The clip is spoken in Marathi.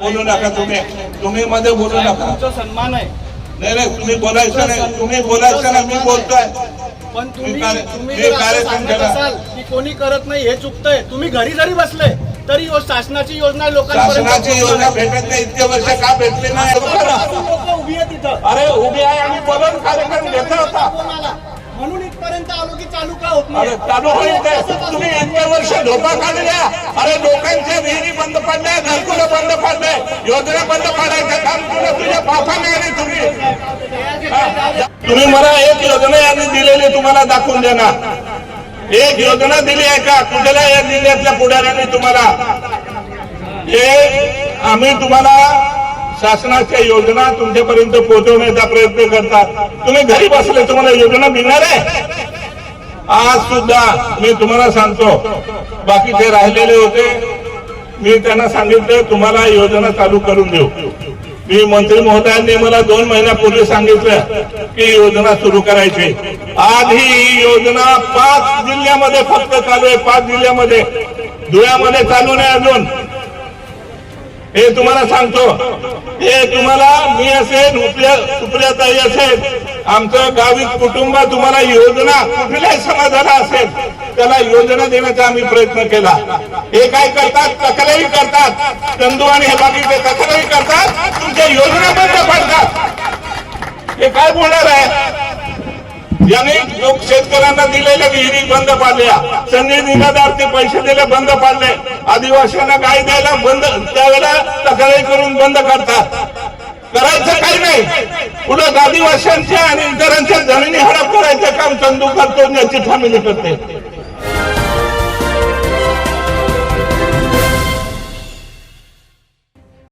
बोलू नका तुम्ही. तुम्ही मध्ये बोलू नका. तुमचा सन्मान आहे. नाही नाही तुम्ही बोलायचं नाही. तुम्ही बोलायचं ना मी बोलतोय. पण तुम्ही जर असं सांगत. असाल की कोणी करत नाही हे चुकतंय तुम्ही घरी जरी बसले तरी शासनाची योजना लोकांपर्यंत शासनाची योजना भेटत नाही. इतके वर्ष का भेटले नाही? लोक उभी आहेत तिथं अरे उभे आहे आणि बोलून कार्यक्रम घेतला होता. म्हणून इथपर्यंत आलो की चालू का होत अरे नाही चालू होईल ते. तुम्ही इतके वर्ष धोका काढल्या. अरे लोकांच्या विहिरी बंद पडल्या घरकुलं बंद पडले. योजना बंद पाडायचं काम तुझ्या बापाने आणि तुम्ही. तुम्ही मला एक योजना यांनी दिलेली तुम्हाला दाखवून देणार. एक योजना दिली आहे का? कुठल्या या जिल्ह्यातल्या पुढाऱ्यांनी तुम्हाला? हे आम्ही तुम्हाला शासनाच्या योजना तुमच्यापर्यंत पोहोचवण्याचा प्रयत्न करतात. तुम्ही घरी बसले तुम्हाला योजना मिळणार आहे? आज सुद्धा मी तुम्हाला सांगतो. बाकीचे राहिलेले होते. मी त्यांना सांगितलं तुम्हाला योजना चालू करून देऊ. मी मंत्री महोदयांनी मला दोन महिन्यापूर्वी सांगितलं की योजना सुरू करायची. आज ही योजना पाच जिल्ह्यामध्ये फक्त चालू आहे पाच जिल्ह्यामध्ये. धुळ्यामध्ये चालू नाही अजून. हे तुम्हाला सांगतो. हे तुम्हाला मी असेल सुप्रियाताई असेल आमचं गावी कुटुंब तुम्हाला योजना कुठल्याही समाजाला असेल त्याला योजना देण्याचा आम्ही प्रयत्न केला. हे काय करतात? तक्रारी करतात. चंदू आणि हे बाकीचे तक्रारी करतात. तुमच्या योजना बंद पडतात. हे काय बोलणार आहे? यांनी लोक शेतकऱ्यांना दिलेल्या विहिरी बंद पाडल्या. संजय निराधारचे पैसे दिले बंद पाडले. आदिवासींना गाय द्यायला बंद त्यावेळेला तक्रारी करून बंद करतात. करायचं काही नाही. उलट आदिवासींच्या आणि इतरांच्या जमिनी हडप करायचं काम चंदू करतो आणि याची फॅमिली करते.